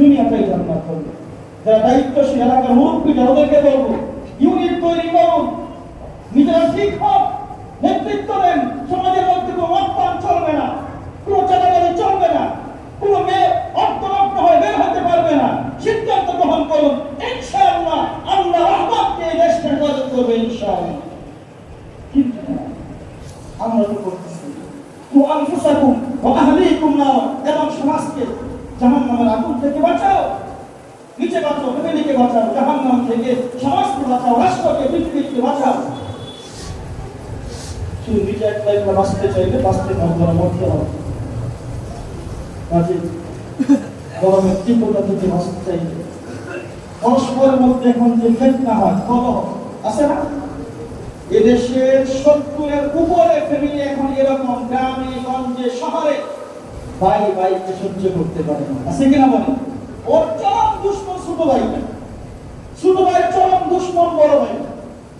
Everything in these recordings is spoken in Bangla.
দুনিয়াটাই জান্নাত হবে যারা দায়িত্বশীল এলাকার মুরব্বী ওদেরকে বলব ইউনিট তৈরি করুন। নিজেরা শিক্ষক, নেতৃত্ব দেন। সমাজের মধ্যে কোনো চলবে না। কোনো চাঁদাবাজি চলবে না কোনো মেয়ে অর্থনগ্ন হয়ে বের হতে পারবে না সিদ্ধান্ত গ্রহণ করুন ইনশাআল্লাহ আল্লাহ রহমতকে এই দেশকে হেফাজত করবে ইনশাআল্লাহ কিন্তু না, আমরা তো করতেছি কু আনফুসাকুম ওয়া আহলিকুম নার এবং সমাজকে জাহান্নামের আগুন থেকে বাঁচাও নিচে বাঁচাও ফ্যামিলিকে বাঁচাও জাহান্নাম থেকে সমাজকে বাঁচাও রাষ্ট্রকে পৃথিবীকে বাঁচাও শুধু নিজে একলা একলা বাঁচতে চাইলে বাঁচতে না মরতে হবে। গরমের তীব্রতা থেকে বাঁচতে চাইলে পরস্পরের মধ্যে এখন যে ফেতনা হয় কলহ আছে না? এদেশের সত্তরের উপরে ফ্যামিলি এখন এরকম গ্রামে, গঞ্জে, শহরে ভাই ভাইকে সহ্য করতে পারে না। আছে কিনা বলেন ওর চরম দুশ্মন ছোট ভাই। ছোট ভাই চরম দুশ্মন বড় ভাই।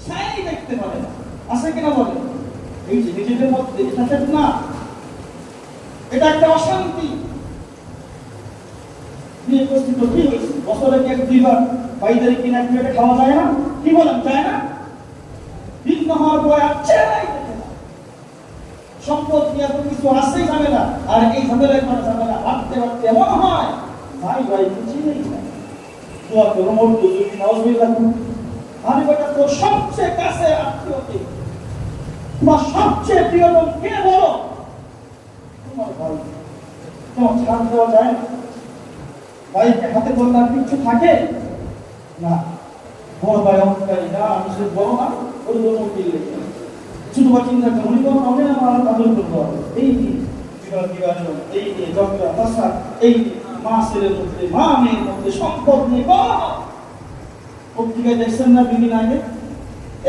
ছাই দেখতে পারে না। আছে কিনা বলেন? নিজেদের মধ্যে এটা একটা অশান্তি। বিয়ে করছি তো কি হয়েছে? এক দুইবার কিনা প্লেটে খাওয়া যায় না? কি বলেন, যায় না? হওয়ার সম্পদ নিয়ে এত কিছু আসেই ঝামেলা, আর এই ঝামেলায় মানে ঝামেলা ভাবতে ভাবতে এমন হয়। ভাই ভাই চিনেই না দোয়া করো মোট যদি আমি বেটা, তোর সবচেয়ে কাছে আত্মীয় তোমার সবচেয়ে প্রিয়জন কে বলো? তোমার ভাই। তোমার ছাড় দেওয়া যায় না। ভাইকে হাতে বললে আর কিছু থাকে? না। বড় ভাই অহংকারী। না, আমি সে ওর জন্য উকিল ছোট ভাই চিন্তা করে, উনি কোনো হবে না আমার এই নিয়ে এই নিয়ে ঝগড়া বাসা এই মা ছেলের মধ্যে মা, মেয়ের মধ্যে সম্পদ নিয়ে পত্রিকায় দেখছেন না দুদিন আগে?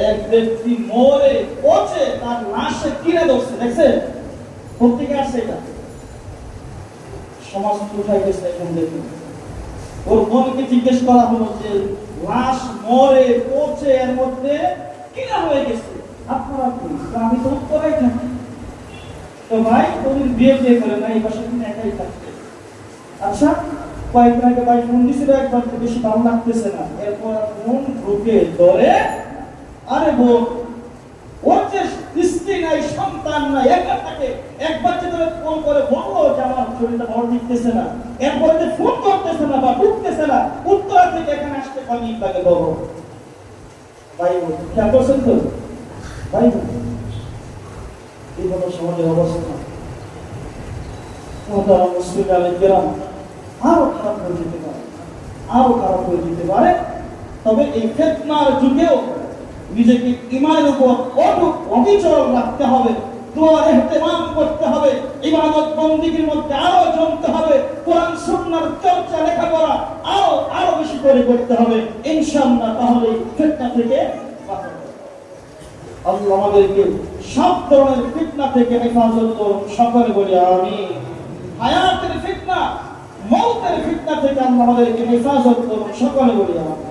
এক ব্যক্তি মরে পচে, তার লাশে কিনে ধরছে দেখছেন পত্রিকায় আসছে এটা? সমাজ কোথায় গেছে এখন দেখুন। ওর বোনকে জিজ্ঞেস করা হলো যে, লাশ মরে, পচে, এর মধ্যে কিনা হয়ে গেছে? আপনারা আমি তো উত্তরাই থাকি। তো ভাই তুমি বিয়ে বিয়ে করে না, এই বাসা তুমি একাই থাকতে আচ্ছা কয়েকদিন আগে ভাই ফোন দিছিল একবার, তো বেশি ভালো লাগতেছে না। এরপর ফোন ঢুকে ধরে আরে বোন, ওর যে স্ত্রী নাই, সন্তান নাই একবার যে ধরে ফোন করে বলল যে আমার শরীরটা ভালো দিতেছে না। এরপরে যে ফোন করতেছে না বা না। উত্তরা থেকে এখানে আসতে বলো। ভাই খেয়াল করছেন তো? ভাই এই সমাজের অবস্থা। আরও খারাপ হয়ে যেতে পারে। আরও খারাপ হয়ে যেতে পারে। তবে এই ফেতনার যুগেও নিজেকে ইমানের উপর অটুট অবিচল রাখতে হবে। আমাদেরকে সব ধরনের থেকে সকলে বলি আমি থেকে আমাদেরকে হেফাজত করুন। সকলে বলি আমি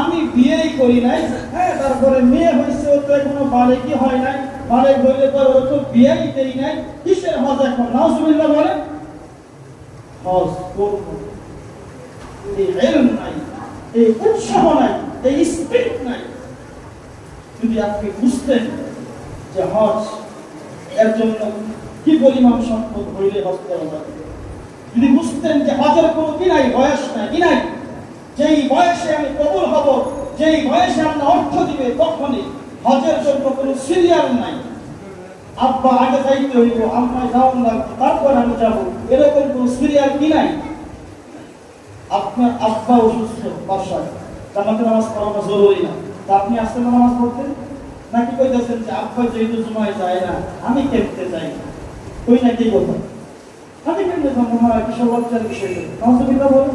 আমি বিয়েই করি নাই। হ্যাঁ তারপরে মেয়ে হয়েছে ও তো এখনও বালেকি হয় নাই। বালেক হইলে পরে ও তো বিয়েই দেই নাই। কিসের হজ এখন? নাউজুবিল্লাহ বলে হজ করব। এই এলম নাই, এই উৎসাহ নাই, এই স্পিরিট নাই। যদি আপনি বুঝতেন যে হজ এর জন্য কি পরিমাণ সম্পদ হইলে হজ করা যাবে। যদি বুঝতেন যে হজের কোনো কি নাই, বয়স নাই, কি নাই যেই বয়সে আমি কবুল হব, যেই বয়সে আমরা অর্থ দিবে, তখনই হজের জন্য কোনো সিরিয়াল নাই। আব্বা, আগে যাইতে হইব আম্মা যাও না, তারপর আমি যাব। এরকম কোনো সিরিয়াল কি নাই? আপনার আব্বা অসুস্থ বাসায়। জামাতে নামাজ পড়ানো জরুরি না। তা আপনি আসতে নামাজ পড়তেন? নাকি কইতেছেন যে, আব্বা, যেহেতু জুমায় যায় না, আমি খেলতে যাই? কই না কি কথা। আমি কেমনে যাব? মা কিশোর বাচ্চার বিষয় নজবিল্লা বলেন।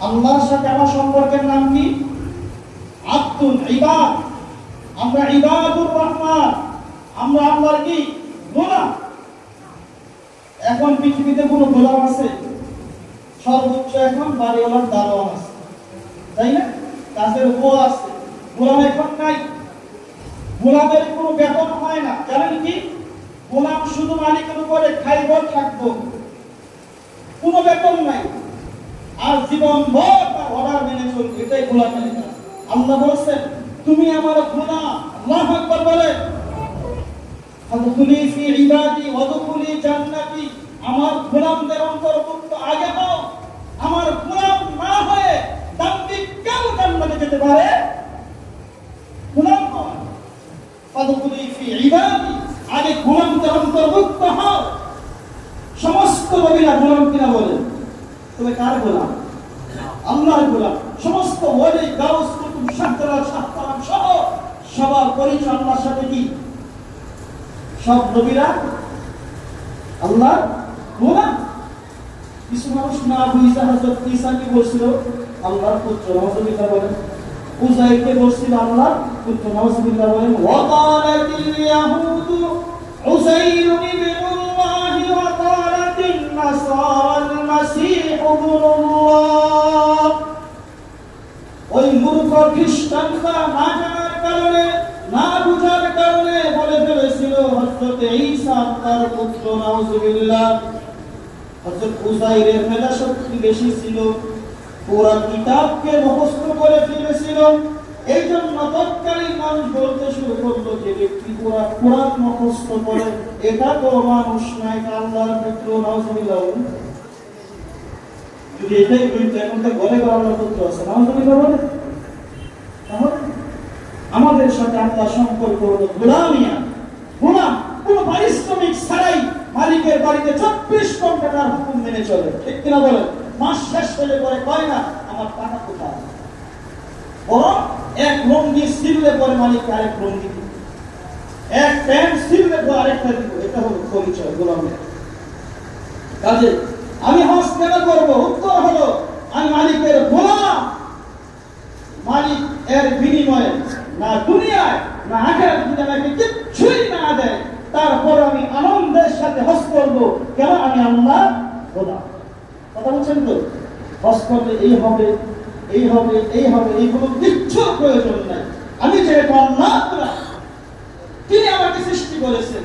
আল্লাহর সাথে আমার সম্পর্কের নাম কি? আব্দুল ইবাদ। আমরা ইবাদুর রহমান। আমরা আল্লাহর কি? গোলাম। এখন পৃথিবীতে কোনো গোলাম আছে? সর্বোচ্চ এখন বাড়িওয়ালার দারোয়ান আছে। তাই না? কাজের ও আছে। গোলাম এখন নাই। গোলামের কোনো বেতন হয় না। জানেন কি? গোলাম শুধু মালিকের উপরে খাইব থাকব। কোনো বেতন নাই। আর জীবন ভর তার অর্ডার মেনে চলবে, এটাই গোলামের কাজ। আল্লাহ বলছেন, তুমি আমার গোলাম আল্লাহ আকবার বলেন ফাদখুলি ফি ইবাদি ওয়াদখুলি জান্নাতি, আমার গোলামদের অন্তর্ভুক্ত আগে হও। আমার গোলাম না হয়ে দাম্ভিক কেউ জান্নাতে যেতে পারে? গোলাম ফাদখুলি ফি ইবাদি, আগে গোলামদের অন্তর্ভুক্ত হও। সমস্ত নবীরা গোলাম কিনা বলে তবে কার গোলাম? আল্লাহর গোলাম। সমস্ত ওলি গাউস, কুতুব শাহজালাল শাহতারাম সহ সবার পরিচয় আল্লাহর সাথে কি? সব নবীরা আল্লাহ গোলাম। কিছু মানুষ না বুঝা হজরত ঈসা কি বলছিল? আল্লাহর পুত্র নওয়াজুবিল্লাহ বলেন। উজাইরকে বলছিল আল্লাহ পুত্র নওয়াজুবিল্লাহ বলেন ওয়াকালাতিল ইয়াহুদু উজাইর ইবনুল্লাহ ওয়া কালাতিন নাসারাল মাসীহ ইবনুল্লাহ ওই মূর্খ খ্রিস্টানরা না জানার কারণে, না বুঝার কারণে বলে ফেলেছিল, হযরত ঈসা তার পুত্র, নাউজুবিল্লাহ। হযরত উযাইরের মেধা শক্তি বেশি ছিল পুরা কিতাবকে মুখস্থ করে ফেলেছিল। এই জন্য তৎকালীন মানুষ বলতে শুরু করল যে ব্যক্তি পুরা কোরআন মুখস্থ করে, এটা তো মানুষ এটা আল্লাহর পুত্র, নাউজুবিল্লাহ। যদি এটাই বলতো এখন তো ঘরে ঘরে আল্লাহর পুত্র আছে নাউজুবিল্লাহ বলে তাহলে আমাদের সাথে আল্লাহ সম্পর্ক হলো গোলামিয়া গোলাম কোনো পারিশ্রমিক ছাড়াই মালিকের বাড়িতে চব্বিশ ঘণ্টা হুকুম মেনে চলে। ঠিক কিনা বলে মাস শেষ হলে পরে কয় না, আমার টাকা কোথায়? বরং এক লঙ্গি সিললে পরে মালিক আরেক লঙ্গি দিবে। এক প্যান্ট সিললে পরে আরেকটা দিব। এটা হলো পরিচয় গোলামের কাজে আমি হজ কেন করব? উত্তর হলো, আমি মালিকের গোলাম। মালিক এর বিনিময়ে না দুনিয়ায়, না আখেরাত যদি আমাকে কিচ্ছুই না দেয়, তারপর আমি আনন্দের সাথে হজ করব। কেন আমি আল্লাহ গোলাম? কথা বলছেন তো? হজ করলে এই হবে এই হবে এই হবে এইগুলো কিচ্ছু প্রয়োজন নাই। আমি যেহেতু আল্লাহ তিনি আমাকে সৃষ্টি করেছেন।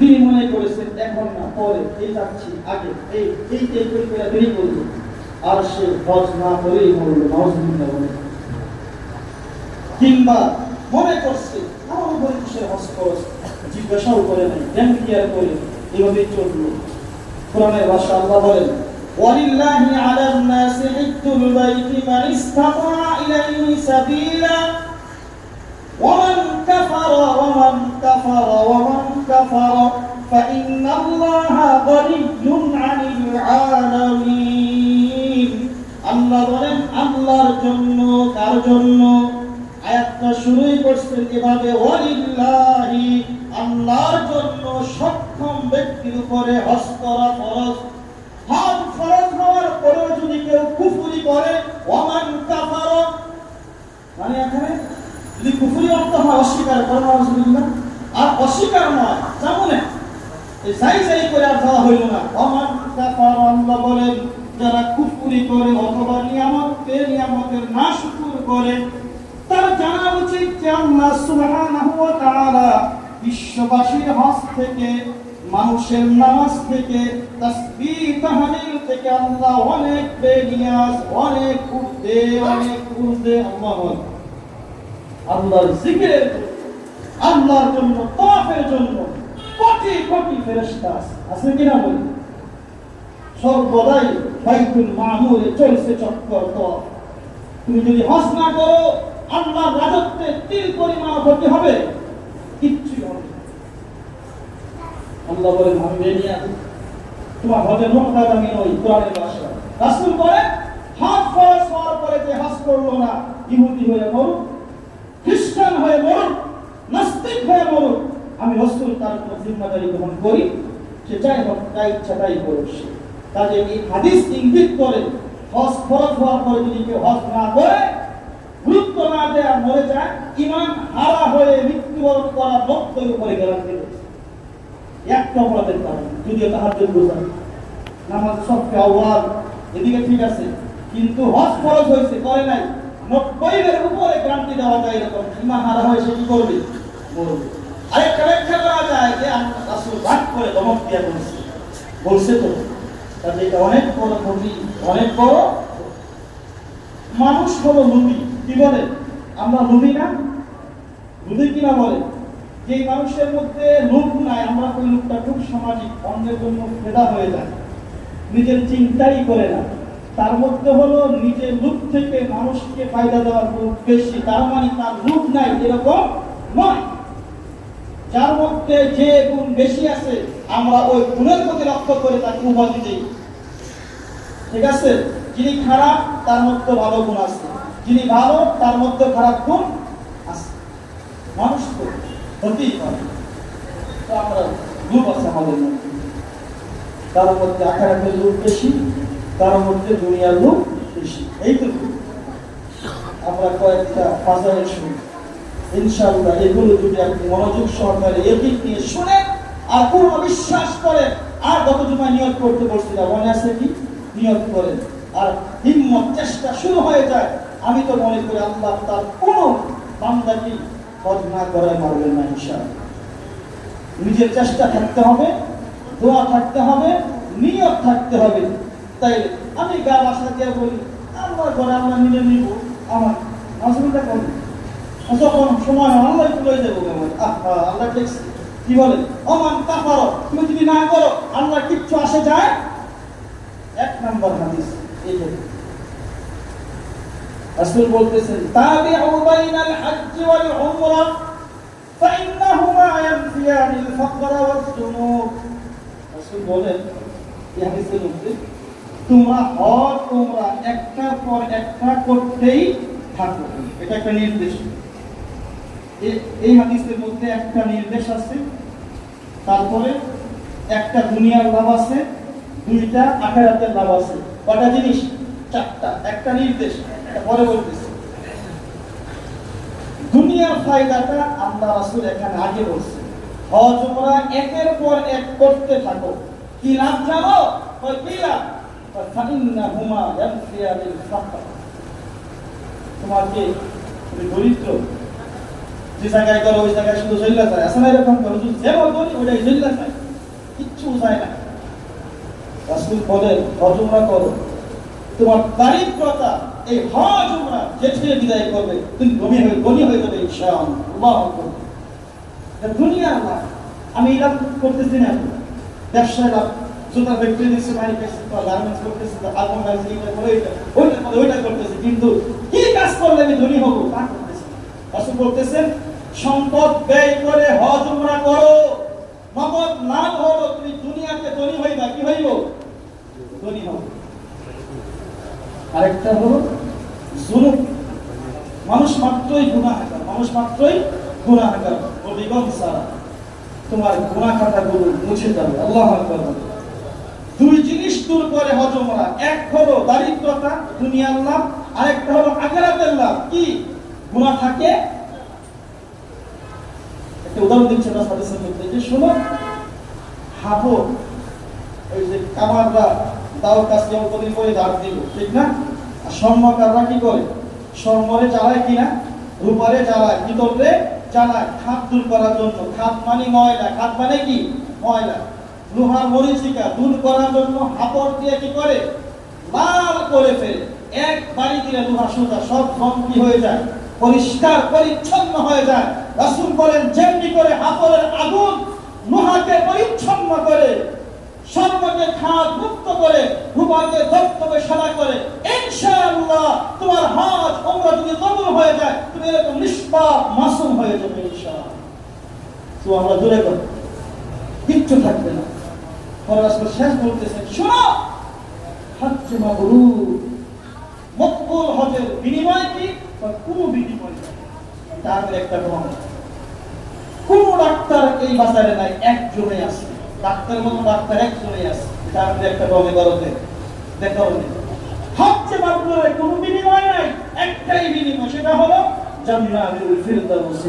তিনি মনে করেছেন এখন না পরে এই যাচ্ছি আগে এই এই এই করে করে দেরি করবো আর সে হজ না করেই মরলো নজমিল্লা বলে কিংবা মনে করছে আমার উপরে কিসের হজ খরচ জিজ্ঞাসাও করে নাই জ্ঞান ক্লিয়ার করে এভাবেই চললো কোরআনের ভাষা আল্লাহ বলেন ولله على الناس حج البيت من استطاع إليه سبيلا ومن كفر ومن كفر ومن كفر فإن الله غني عن العالمين আল্লাহ বলেন আল্লাহর জন্য কার জন্য আয়াতটা শুরুই করছেন এভাবে ওয়ালিল্লাহি আল্লাহর জন্য সক্ষম ব্যক্তির উপরে হজ করা ফরজ হজ ফরজ হওয়ার পরেও যদি কেউ কুফুরি করে ওমান কাফারা মানে এখানে যদি কুফুরি অর্থ হয় অস্বীকার করে না আর অস্বীকার নয় যেমন সাই সাই করে আর দেওয়া হইল না। অমান কাফার বলেন, যারা কুফুরি করে অথবা নিয়ামতকে নিয়ামতের না শুকুর করে, তার জানা উচিত যে আল্লাহ সুবহানাহু ওয়া তাআলা বিশ্ববাসীর হজ থেকে, মানুষের নামাজ থেকে, তাসবিহ তাহলিল থেকে আল্লাহ অনেক বেনিয়াজ, অনেক উর্দে অনেক উর্দে, আল্লাহ আল্লাহর জিকিরের আল্লাহর জন্য তাওয়াফের জন্য কোটি কোটি ফেরেশতা আছে। আছে কিনা বলি? সর্বদাই বাইতুল মামুরে চলছে চক্কর তাওয়াফ তুমি যদি হজ না করো, আল্লাহর রাজত্বে তিল পরিমাণ ক্ষতি হবে। কিচ্ছু হবে। আল্লাহ বলেন, আমি বেরিয়ে তোমার হজের মক্কা আমি নই, কোরআনের ভাষা রাসূল বলে হজ ফরজ হওয়ার পরে যে হজ করল না, ইহুদি হয়ে মরুক। খ্রিস্টান হয়ে মরুক নাস্তিক হয়ে মরুক আমি রসুল তার উপর জিম্মাদারি গ্রহণ করি, সে যাই হোক, তাই ইচ্ছা তাই করুক সে। কাজে এই হাদিস ইঙ্গিত করে, হজ ফরজ হওয়ার পরে যদি কেউ হজ না করে, গুরুত্ব না দেয়া মরে যায় ইমান হারা হয়ে মৃত্যুবরণ করা লক্ষ্যের উপরে রয়েছে। একটা অপরাধের কারণ, যদিও তাহার জন্য বোঝায় নামাজ সবকে আহ্বান এদিকে ঠিক আছে, কিন্তু হজ ফরজ হয়েছে, করে নাই। উপরে দেওয়া যায় এরকম। হারা সে কি করবে? আরেকটা ব্যাখ্যা করা যায় যে ভাগ করে দিয়া বলছে। বলছে তো কাজে এটা অনেক বড় নবী, অনেক বড় মানুষ হলো নবী। কি বলে? আমরা নবী না? নবী কিনা বলে? যে মানুষের মধ্যে লোভ নাই, আমরা ওই লোকটা খুব সামাজিক অন্যের জন্য ফেদা হয়ে যায় নিজের চিন্তাই করে না। তার মধ্যে হলো নিজের লোভ থেকে মানুষকে ফায়দা দেওয়ার লোভ বেশি। তার মানে তার লোভ নাই, এরকম নয়। যার মধ্যে যে গুণ বেশি আছে, আমরা ওই গুণের প্রতি লক্ষ্য করে তাকে উপাধি দিই। ঠিক আছে? যিনি খারাপ, তার মধ্যে ভালো গুণ আছে। যিনি ভালো, তার মধ্যে খারাপ গুণ আছে। মানুষ তো হতেই পারে। তো আমরা লোভ আছে আমাদের মধ্যে। তার মধ্যে আখারাতের লোভ বেশি তার মধ্যে দুনিয়ার লোভ বেশি। এই তো লোভ। আমরা কয়েকটা ফাজাইল শুনি। ইনশাআল্লাহ এগুলো যদি আপনি মনোযোগ সহকারে এদিক নিয়ে শুনে আর পূর্ণ বিশ্বাস করেন আর গত জুমায় নিয়োগ করতে বলছিলাম মনে আছে কি? নিয়োগ করেন। আর হিম্মত, চেষ্টা শুরু হয়ে যায়। আমি তো মনে করি আল্লাহ তার কোনো বান্দাকে হজ না করায় মারবেন না ইনশাআল্লাহ। নিজের চেষ্টা থাকতে হবে, দোয়া থাকতে হবে, নিয়োগ থাকতে হবে। তাই আমি গা বাসা দিয়ে বলি আল্লাহ ঘরে আমরা মিলে নিব আমার অসুবিধা করি যখন সময় হয় আল্লাহ তুলে দেবো কেমন আহা আল্লাহ দেখছি কি বলে অমান তা পারো তুমি যদি না করো আল্লাহ কিচ্ছু আসে যায় এক নম্বর হাদিস এই যে রাসূল বলতেছেন তাবিউ বাইনাল হজ্জ ওয়াল উমরা فإنهما ينفيان الفقر والذنوب রাসূল বলেন এই হাদিসের মধ্যে তোমরা হজ তোমরা একটার পর একটা করতেই থাকো। এটা একটা নির্দেশ। এই হাদিসের মধ্যে একটা নির্দেশ আছে, তারপরে একটা দুনিয়ার লাভ আছে, দুইটা আখেরাতের লাভ আছে। কটা জিনিস? চারটা। একটা নির্দেশ পরে বলতেছি। দুনিয়ার ফায়দাটা আল্লাহ রাসূল এখানে আগে বলছে হজ একের পর এক করতে থাকো। কি লাভ জানো? কি লাভ? তোমাকে তুমি দরিদ্র। যে জায়গায় করো ওই জায়গায় শুধু জল্লা যায়। আসলে এরকম করো যেমন করি ওইটাই জল্লা যায়। কিচ্ছু যায় না। রাসূল বলেন হজ উমরা করো, তোমার দারিদ্রতা এই হজ উমরা যেতে বিদায় করবে। তুমি গনি হয়ে গনি হয়ে যাবে আল্লাহু এটা দুনিয়ার লাভ আমি লাভ করতেছি না। ব্যবসায় লাভ পেয়েছে গার্মেন্টস করতেছে গাছ এইটা করে ওইটা ওইটা করতেছে, কিন্তু কি কাজ করলে আমি ধনী হব? তা করতেছি বলতেছেন, সম্পদ ব্যয় করে হজ উমরা করো, নগদ না হলো, তুমি দুনিয়াতে ধনী হইবা, কি হইব? ধনী হবে। আরেকটা হলো জুনুব মানুষ মাত্রই গুনাহগার, মানুষ মাত্রই গুনাহগার। ও বেগম সারা, তোমার গুনাহ খাতাগুলো মুছে যাবে, আল্লাহ আকবার। দুই জিনিস দূর করে হজমরা। এক হলো দারিদ্রতা, দুনিয়ার লাভ, আরেকটা হলো আখেরাতের লাভ। কি? গুনাহ থাকে? একটা উদাহরণ দিচ্ছে না সাথে মধ্যে যে শোনো হাবো ওই যে কামাররা দাও কাছে কদিন করে দাঁড় দিল, ঠিক না? আর স্বর্ণকাররা কি করে? স্বর্ণরে জ্বালায় কিনা রূপারে জ্বালায় ভিতরে জ্বালায় খাত দূর করার জন্য। খাত মানে ময়লা। খাত মানে কি? ময়লা। লোহার মরিচিকা দূর করার জন্য হাপড় দিয়ে কি করে? লাল করে ফেলে। এক বাড়ি দিলে লোহা সোজা সব রং কি হয়ে যায়, পরিষ্কার, পরিচ্ছন্ন হয়ে যায়। রাসূল বলেন, যেমনি করে হাপড়ের আগুন লোহাকে পরিচ্ছন্ন করে, সর্বকে খাত মুক্ত করে রূপাকে দপ্তকে সাদা করে, ইনশাআল্লাহ তোমার হজ ওমরা যদি কবুল হয়ে যায়, তুমি এরকম নিষ্পাপ, মাসুম হয়ে যাবে ইনশাআল্লাহ। তো আমরা দূরে করব কিচ্ছু থাকবে না। পরে শেষ বলতেছেন শোনো হজ মাবরুর মকবুল হজের বিনিময় কি বা কোনো বিনিময় নেই? একটা প্রমাণ। কোন ডাক্তার এই বাজারে নাই, একজনে আছে। ডাক্তারের মতো ডাক্তার একজনে আছে। মধ্যে একটা কমে করতে দেখাও হচ্ছে মাত্রের কোনো বিনিময় নাই, একটাই বিনিময়, সেটা হলো জান্নাতুল ফিরদাউস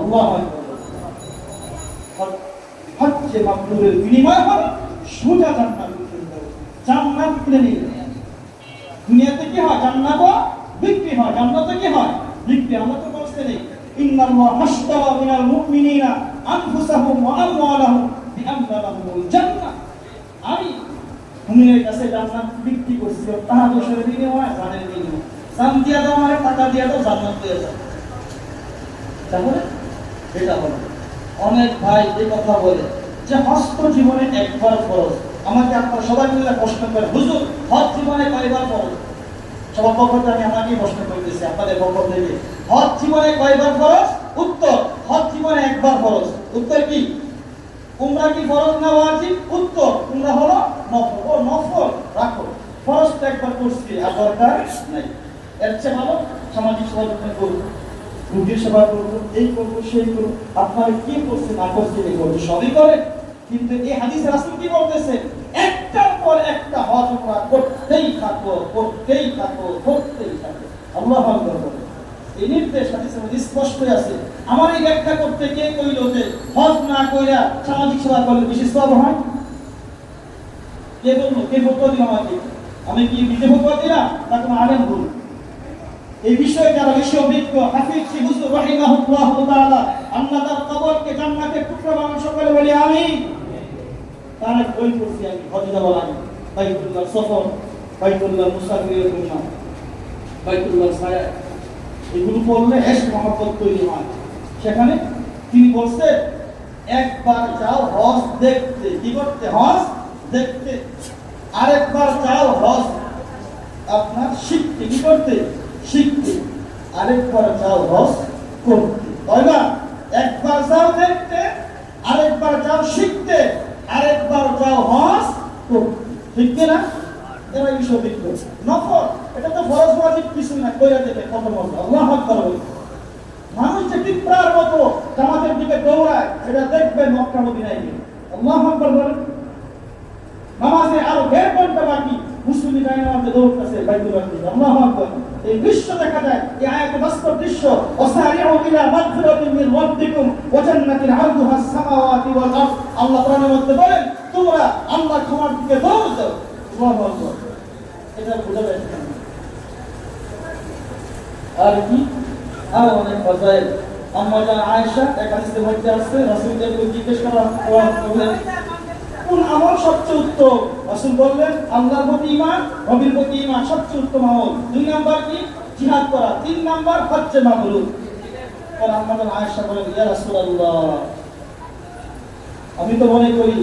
আল্লাহু আকবার। হচ্ছে মাত্রের বিনিময় হলো সোজা জান্নাত কিনে নিয়ে দুনিয়াতে কি হয়? জান্নাত বিক্রি হয়। জান্নাতে কি হয়? বিক্রি। আমরা তো বলতে নেই ইন্নাল্লাহ হাশতারা মিনাল মুমিনিনা আনফুসাহুম ওয়া আমওয়ালাহুম বিআন্না লাহুমুল আমি মুমিনের কাছে জান্নাত বিক্রি করছি তাহা দোষের বিনিময় জানের বিনিময় জান দিয়া দাও আমার টাকা দিয়া দাও, জান্নাত দিয়ে দাও তাহলে এটা হলো। অনেক ভাই এই কথা বলে যে হস্ত জীবনে একবার ফরজ। আমাকে আপনার সবাই মিলে প্রশ্ন করে হুজুর, হজ জীবনে কয়বার ফরজ? সবার পক্ষ থেকে আমি আপনাকেই প্রশ্ন করতেছি, আপনাদের পক্ষ থেকে। হজ জীবনে কয়বার ফরজ? উত্তর, হজ জীবনে একবার ফরজ। উত্তর কি? উমরা কি ফরজ না ওয়াজিব? উত্তর, উমরা হলো নফল। ও নফল, রাখো। ফরজ তো একবার করছি, আর দরকার নাই। এর চেয়ে ভালো সামাজিক সেবা যত্ন করব সেবা করব এই করব সেই করব আপনারা কি করছে না করছে এই সবই করে কিন্তু এই হাদিসে রাসূল কি বলতেছে? একটার পর একটা হজ উমরা করতেই থাকো করতেই থাকো করতেই থাকো। আল্লাহু এই নির্দেশ আছে। আমার এই ব্যাখ্যা করতে কে কইল যে হজ না কইরা সামাজিক সেবা করলে বেশি সওয়াব হয়? কে বলল? কে ফতোয়া দিল আমাকে? আমি কি নিজে ফতোয়া দিলাম না কোনো আলেম বলল? এই বিষয়ে যারা বেশি অভিজ্ঞ, হাফিজ সি হুজুর রাহিমাহুল্লাহ তাআলা আল্লাহ কবরকে জান্নাতের টুকরা বানান সকলে বলি, আমিন। তার এক বই পড়ছি আমি হজে যাওয়ার আগে বাইতুল্লাহ সফর, বাইতুল্লাহ মুসাফিরের গুণা বাইতুল্লাহ ছায়া। এগুলো পড়লে হেস মহব্বত তৈরি হয়। সেখানে তিনি বলছে, একবার যাও হজ দেখতে। কি করতে? হজ দেখতে। আরেকবার যাও হজ। আপনার শিখতে কি করতে? শিখতে। আরেকবার যাও হজ করতে। তাই না? একবার যাও দেখতে, আরেকবার যাও শিখতে, আরেকবার যাও হজ করতে। ঠিক না? এরা বিষয় বিজ্ঞ নফল, এটা তো ফরজ ওয়াজিব কিছু না, কইরা দেবে কত মজা আল্লাহ আকবার মানুষ যে পিঁপড়ার মতো জামাতের দিকে দৌড়ায়, সেটা দেখবে মক্কা মদিনায় গিয়ে। আল্লাহ আকবার বলে। নামাজে আরও দেড় ঘণ্টা বাকি। মুসলিম নামাজে দৌড়তেছে বাইতুল্লাহ দিকে আল্লাহ আকবার এই দৃশ্য দেখা যায়, এই আয়াতে বাস্তব দৃশ্য ওয়াসারিউ ইলা মাগফিরাতিন মিন রাব্বিকুম ওয়া জান্নাতিন আরদুহা সামাওয়াতি ওয়াল আরদ। আল্লাহ কোরআনের মধ্যে বলেন, তোমরা আল্লাহ ক্ষমার দিকে দৌড় দাও। আল্লাহু আকবার। এটা বোঝা যায় আর কি? আর অনেক ফজাইল। আম্মা জান আয়েশা এক হাদিসের মধ্যে আছে, রাসূলকে জিজ্ঞেস করা করলেন কোন আমল সবচেয়ে উত্তম? রাসূল বললেন, আল্লাহর প্রতি ঈমান, নবীর প্রতি ঈমান সবচেয়ে উত্তম আমল। দুই নাম্বার কি? জিহাদ করা। তিন নাম্বার হচ্ছে আম্মা জান আয়েশা বলেন, ইয়া রাসূলুল্লাহ। আমি তো মনে করি,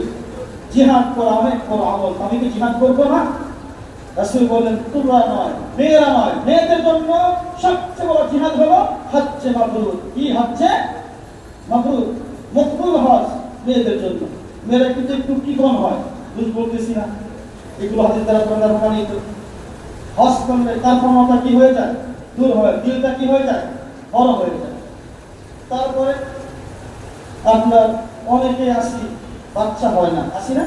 জিহাদ করা অনেক বড় আমল। আমি কি জিহাদ করব না? রাসূল বললেন, তোমরা নয়, মেয়েরা নয়। মেয়েদের জন্য সবচেয়ে বড় জিহাদ হলো হচ্ছে মাবরুর কি হচ্ছে মাবরুর মকবুল হজ মেয়েদের জন্য। মেয়েরা কিন্তু একটু কি কম হয় বুঝ বলতেছি না। এগুলো হাতের দ্বারা তোমরা প্রমাণিত হজ করলে তার কি হয়ে যায়? দূর হয় দিলটা কি হয়ে যায়? বড় হয়ে যায়। তারপরে আপনার অনেকে আসি বাচ্চা হয় না। আসি না?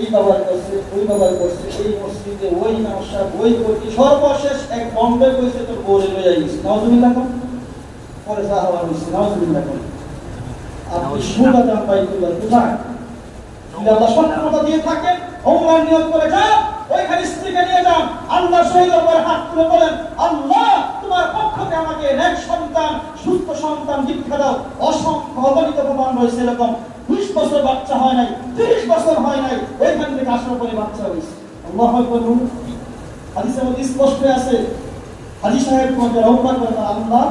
এই বাবার করছে ওই বাবার করছে এই মসজিদে ওই নকশা ওই করছি সর্বশেষ এক বম্বে কইছে তোর বউরে লয়ে আইস নজমিল্লা কোন পরে সাহাবা হইছে নজমিল্লা কোন আপনি দাম পাইতুল্লাহ কোথায় আল্লাহ সক্ষমতা আল্লাহ তিরিশ বছর হয় নাই, ওইখান থেকে বাচ্চা হয়েছে। আল্লাহ বলুন। হাদিসের মধ্যে সাহেব রহমান করে আল্লাহ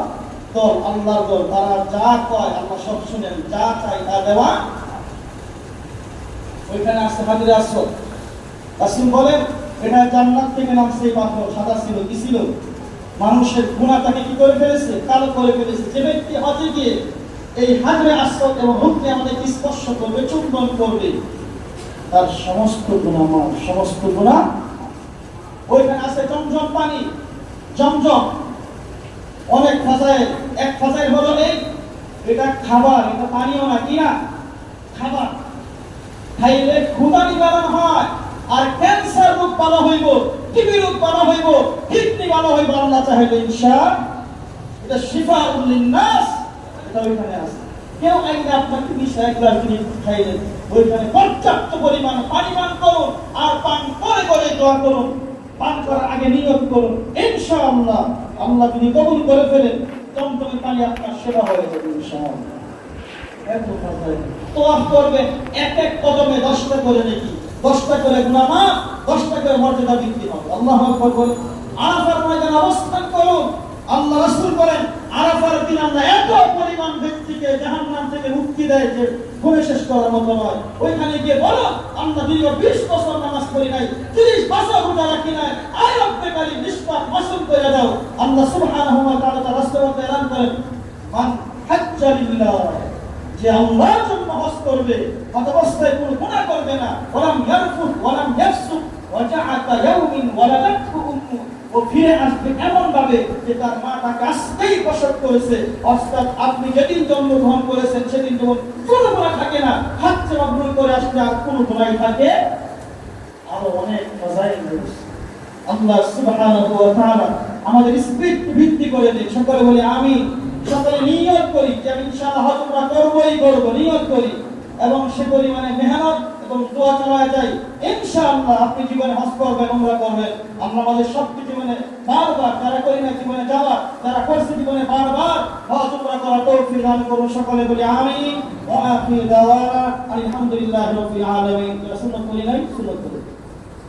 দল, আল্লাহর তারা যা কয়, আল্লাহ সব শুনেন। যা চাই তা দেওয়া ওইখানে আসছে হাজির আসর রাসুল বলেন এটা জান্নাত থেকে নামছে এই পাথর, সাদা ছিল, কি ছিল? মানুষের গুণা তাকে কি করে ফেলেছে? কালো করে ফেলেছে। যে ব্যক্তি হজে গিয়ে এই হাজরে আসর এবং হুককে আমাদেরকে স্পর্শ করবে চুম্বন করবে, তার সমস্ত গুণা মার সমস্ত গুণা ওইখানে আছে জমজম পানি। জমজম, অনেক ফাজাইল এক ফাজাইল হলো এই, এটা খাবার, এটা পানিও না, কি না? খাবার। খাইলে ক্ষুদা নিবারণ হয়, আর ক্যান্সার রোগ ভালো হইব টিবি রোগ ভালো হইব, কিডনি ভালো হইব, আল্লাহ চাইলে ইনশা এটা শিফা উল্লিন্নাস এটা ওইখানে আছে। কেউ আইনে আপনাকে বিশ এক গ্লাস খাইলেন ওইখানে পর্যাপ্ত পরিমাণ পানি পান করুন, আর পান করে করে দোয়া করুন, পান করার আগে নিয়ত করুন। ইনশাআল্লাহ আল্লাহ যদি কবুল করে ফেলেন টমটমে পানি আপনার সেবা হয়ে যাবে ইনশাআল্লাহ। তোয়াফ করবেন এক এক কদমে দশটা করে নাকি। দশটা করে গুনামা, দশটা করে মর্যাদা বৃদ্ধি হবে আল্লাহ আকবর বলে, আরাফার অবস্থান করুন। আল্লাহ রাসূল বলেন, আরাফার দিন আমরা এত পরিমাণ ব্যক্তিকে জাহান্নাম থেকে মুক্তি দেয় যে গুণে শেষ করার মতো নয়। ওইখানে গিয়ে বলো, আমরা দীর্ঘ বিশ বছর নামাজ পড়ি নাই, তিরিশ বছর রোজা রাখি নাই রব্বে কালী নিষ্পাপ মাসুম করে দাও। আল্লাহ সুবহানাহু ওয়া তাআলা রাষ্ট্রপতি এলান করেন হাজ্জা লিল্লাহ। যে আল্লাহর জন্য হজ করবে অবস্থায় কোনো গুনাহ করবে না। ওয়ালাম ইয়ারফুত, ওয়ালাম ইয়াফসুক ওয়াজাআতা ইয়াউমিন ওয়ালাদাতহু উম্মু। ও ফিরে আসবে এমন ভাবে যে তার মা তাকে আসতেই প্রসব করেছে। অর্থাৎ আপনি যেদিন জন্মগ্রহণ করেছেন, সেদিন যখন কোনো গুণা থাকে না, হাত চেপা ভুল করে আসলে আর কোনো গুণাই থাকে। আরও অনেক ফজাইল রয়েছে। আল্লাহ সুবহানাহু ওয়া তাআলা আমাদের স্পিড ভিত্তি করে দিন। সকলে বলি আমি সকলে নিয়ত করি যে আমি ইনশাআল্লাহ করবই, করব, নিয়ত করি। এবং সে পরিমাণে মেহনত এবং দোয়া চালায় যাই। ইনশাআল্লাহ আপনি জীবনে হজ করবেন, উমরা করবেন। আমরা আমাদের সবটি জীবনে বারবার, যারা করি না জীবনে যাওয়া যারা করছে জীবনে বারবার, হজ, উমরা করা তৌফিক দান করুন সকলে বলি, আমিন। ওয়া আখির দাওয়ানা, আলহামদুলিল্লাহি রাব্বিল আলামিন। সুন্নাত বলি নাই, সুন্নাত